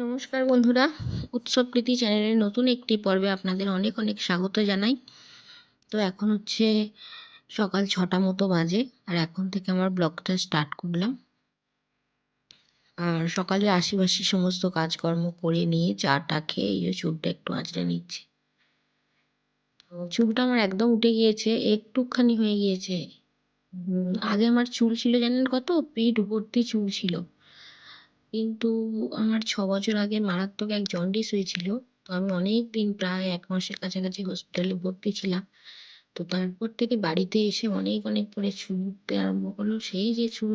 নমস্কার বন্ধুরা, উৎসব প্রীতি চ্যানেলের নতুন একটি পর্বে আপনাদের অনেক অনেক স্বাগত জানাই। তো এখন হচ্ছে সকাল ছটা মতো বাজে আর এখন থেকে আমার ব্লগটা স্টার্ট করলাম। আর সকালে আশিবাসি সমস্ত কাজকর্ম করে নিয়ে চাটা খেয়ে এই চুলটা একটু আঁচড়ে নিচ্ছি। চুলটা আমার একদম উঠে গিয়েছে, একটুখানি হয়ে গিয়েছে। আগে আমার চুল ছিল জানেন কত? পিঠ ভর্তি চুল ছিল। কিন্তু আমার ছ বছর আগে মারাত্মক এক জন্ডিস হয়েছিল। তো আমি অনেক দিন প্রায় এক মাসের কাছাকাছি হসপিটালে ভর্তি ছিলাম। তো তারপর থেকে বাড়িতে এসে অনেক অনেক করে চুল উঠতে আরম্ভ করল। সেই যে চুল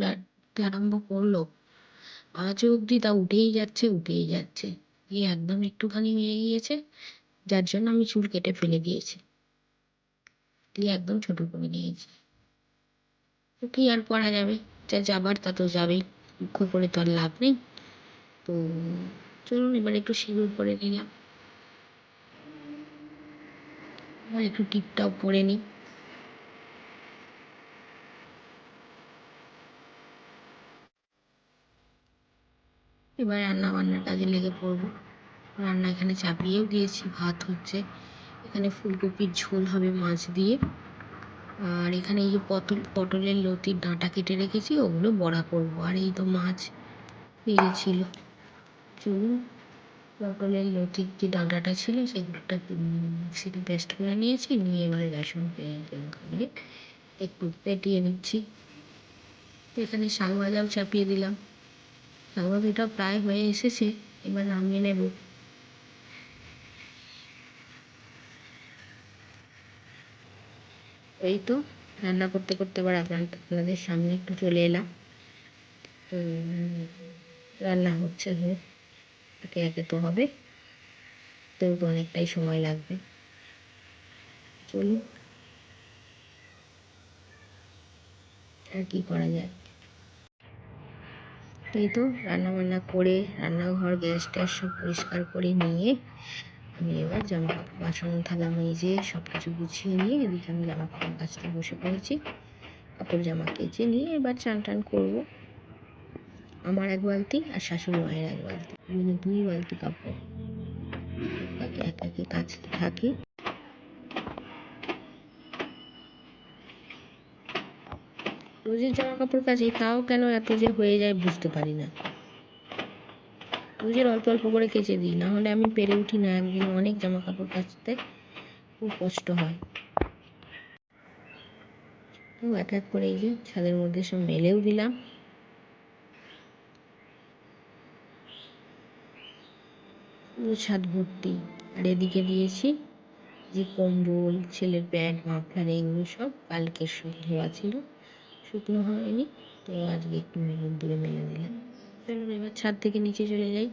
আরম্ভ করল আজও অবধি তা উঠেই যাচ্ছে উঠেই যাচ্ছে। দিয়ে একদম একটুখানি হয়ে গিয়েছে, যার জন্য আমি চুল কেটে ফেলে দিয়েছি। দিয়ে একদম ছোট করে নিয়েছি কী আর করা যাবে? যা যাবার তা তো যাবেই। দুঃখ করে তো আর লাভ নেই। তো চলুন, এবার একটু সিঁদুর পরে নিলাম। এবার একটু টিপটাও পরে নিই। এবার রান্না বান্নার কাজে লেগে পড়ব। রান্না এখানে চাপিয়েও দিয়েছি, ভাত হচ্ছে। এখানে ফুলকপির ঝোল হবে মাছ দিয়ে। আর এখানে এই যে পটল পটলের লতির ডাঁটা কেটে রেখেছি, ওগুলো বড়া করব। আর এই তো মাছ ভেজেছিল চলুন, পটলের লতির যে ডাঁটাটা ছিল, সেগুলোটা মিক্সিতে পেস্ট করে নিয়েছি, নিয়ে এবারে রসুন দিয়ে একটু পেটিয়ে নিচ্ছি। এখানে শাক ভাজাও চাপিয়ে দিলাম। শাক ভাজাটা প্রায় হয়ে এসেছে, এবার নামিয়ে নেব। এই তো, রান্না করতে করতে এবার আপনাদের সামনে একটু চলে এলাম। রান্না হচ্ছে একে একে তো হবে। তো অনেকটাই সময় লাগবে। চলুন, আর কি করা যায়? এই তো রান্না বান্না করে, রান্নাঘর, গ্যাস ট্যাস সব পরিষ্কার করে নিয়ে আমি এবার জামা কাপড় বাসন, থালা মেজে সব কিছু গুছিয়ে নিয়ে এদিকে আমি জামা কাপড় কাচতে বসে পড়েছি। কাপড় জামা কেচে নিয়ে এবার চান টান করব। আমার এক বালতি আর শাশুড়ি মায়ের এক বালতি। মানে দুই বালতি কাপড়। এক একে কাচতে থাকি। রোজের জামা কাপড় কাচি, তাও কেন এত যে হয়ে যায় বুঝতে পারি না। রোজের অল্প অল্প করে কেচে দিই না হলে আমি পেরে উঠি না একদিন অনেক জামা কাপড় কাচতে খুব কষ্ট হয়। তো এক এক করে এই যে ছাদের মধ্যে সব মেলেও দিলাম। ছাদ ভর্তি। আর এদিকে দিয়েছি যে কম্বল, ছেলের প্যান্ট মাফলার, এগুলো সব কালকে ধোয়া ছিল, শুকনো হয়নি। তো আজকে একটু দূরে মেলে দিলাম। চলুন এবার ছাদ থেকে নিচে চলে যাই।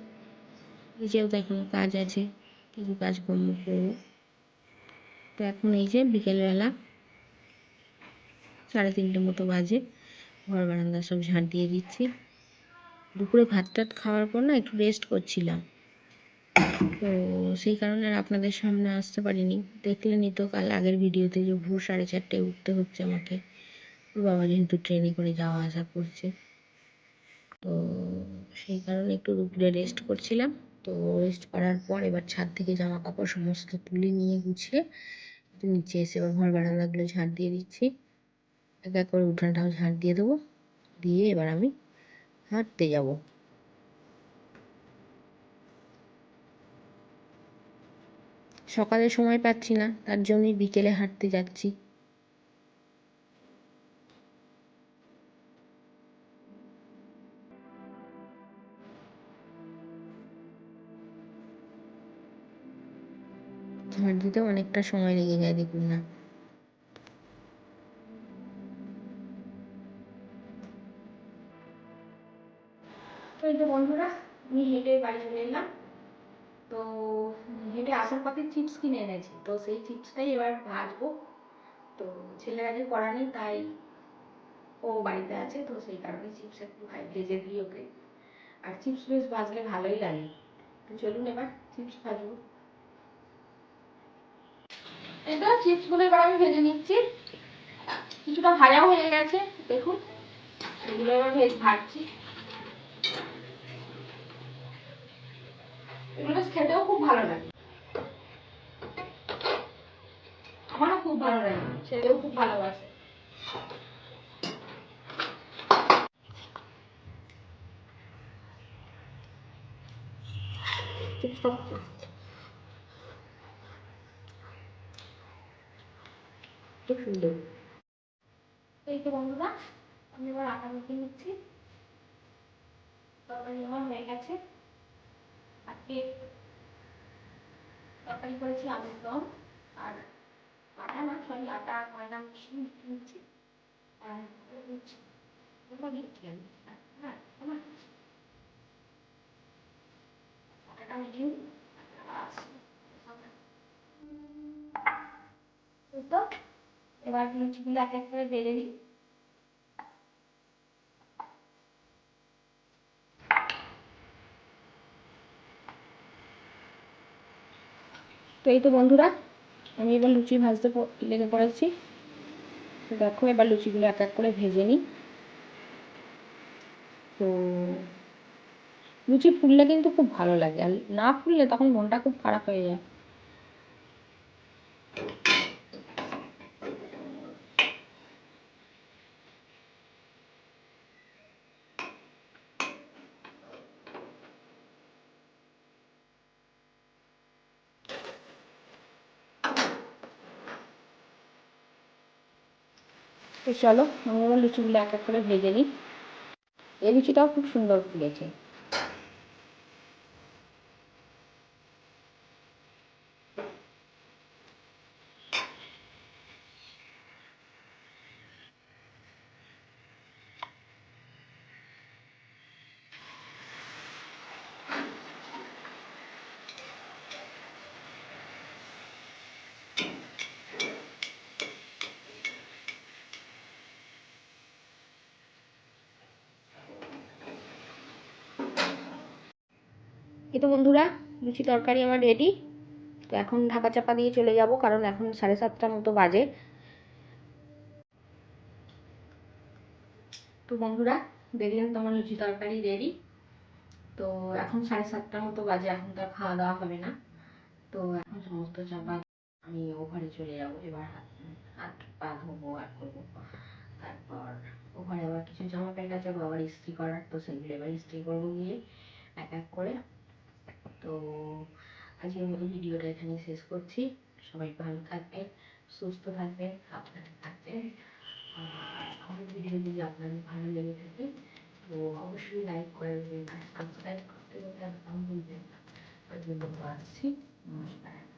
নিচেও তো এখনও কাজ আছে, কিছু কাজকর্ম করব। তো এখন এই যে বিকেলবেলা সাড়ে তিনটে মতো বাজে, ঘর বারান্দা সব ঝাঁট দিয়ে দিচ্ছি। দুপুরে ভাত টাত খাওয়ার পর না একটু রেস্ট করছিলাম। তো সেই কারণে আর আপনাদের সামনে আসতে পারিনি। দেখলেনই তো কাল আগের ভিডিওতে যে ভোর সাড়ে চারটায় উঠতে হচ্ছে আমাকে। বাবা যেহেতু ট্রেনে করে যাওয়া আসা করছে। তো সেই কারণে একটু দুপুরে রেস্ট করছিলাম। তো রেস্ট করার পর এবার ছাদ থেকে জামা কাপড় সমস্ত তুলে নিয়ে গুছিয়ে একটু নিচে এসে এবার ঘর বারান্দাগুলো ঝাড় দিয়ে দিচ্ছি। এক এক করে উঠানটাও ঝাড় দিয়ে দেবো। দিয়ে এবার আমি হাঁটতে যাব। সকালে সময় পাচ্ছি না, তার জন্যই বিকেলে হাঁটতে যাচ্ছি। ঝাঁট দিতে অনেকটা সময় লেগে যায়, দেখুন না। এই তো বন্ধুরা, আমি হেঁটে বাড়ি চলে এলাম। তো হেঁটে আসার পথে চিপস কিনে এনেছি। তো সেই চিপসটাই এবার ভাজবো। তো ছেলের আগে করা নেই, তাই ও বাড়িতে আছে, তো সেই কারণে চিপস একটু ভেজে দিই ওকে। আর চিপস বেশ ভাজলে ভালোই লাগে। তো চলুন এবার, চিপস ভাজবো। এটা চিপসগুলো এবার আমি ভেজে নিচ্ছি। কিছুটা ভাজাও হয়ে গেছে, দেখুন। এগুলো এবার ভেজ ভাজছি। এগুলো বেশ খেতেও খুব ভালো লাগে। আমারও খুব ভালো লাগে। ছেলেও খুব ভালোবাসে। খুব সুন্দর। এই তো বন্ধুরা আমি এবার আটা মেখে নিচ্ছি। তরকারি আমার হয়ে গেছে। আজকে তরকারি করেছি আলুর দম। আর আটা না সরি আটা ময়দা মিশিয়ে মেখে নিচ্ছি। আর নিচ্ছি এবার নিচ্ছি হ্যাঁ আমার। আটাটা তো। এবার লুচিগুলো এক এক করে বেড়ে নিই। তো এই তো বন্ধুরা, আমি এবার লুচি ভাজতে লেগে পড়েছি। তো দেখো, এবার লুচিগুলো এক এক করে ভেজে নিই। তো লুচি ফুললে কিন্তু খুব ভালো লাগে, আর না ফুললে তখন মনটা খুব খারাপ হয়ে যায়। তো চলো আমি আমার লুচিগুলো এক এক করে ভেজে নিই। এই লুচিটাও খুব সুন্দর ফুলেছে তো বন্ধুরা, লুচি তরকারি আমার রেডি তো এখন ঢাকা চাপা দিয়ে চলে যাব, কারণ এখন সাড়ে সাতটার মতো বাজে। তো বন্ধুরা, দেখলেন তো আমার লুচি তরকারি রেডি তো এখন সাড়ে সাতটার মতো বাজে, এখন তো খাওয়া দাওয়া হবে না। তো এখন সমস্ত চাপা আমি ও ঘরে চলে যাব, এবার হাত পা ধোবো আর করব। তারপর ও ঘরে আবার কিছু জামা প্যান্ট আছে, বাবার ইস্ত্রি করার, তো সেগুলো এবার ইস্ত্রি করব গিয়ে, এক এক করে। তো আজকের মতো ভিডিওটা এখানে শেষ করছি। সবাই ভালো থাকবেন, সুস্থ থাকবেন, সাবধানে থাকবেন। আমার ভিডিও যদি আপনার ভালো লেগে থাকে, তো অবশ্যই লাইক করে দেবেন আর সাবস্ক্রাইব করতে করতে একদম ভুলবেন না। ধন্যবাদ আসছি নমস্কার।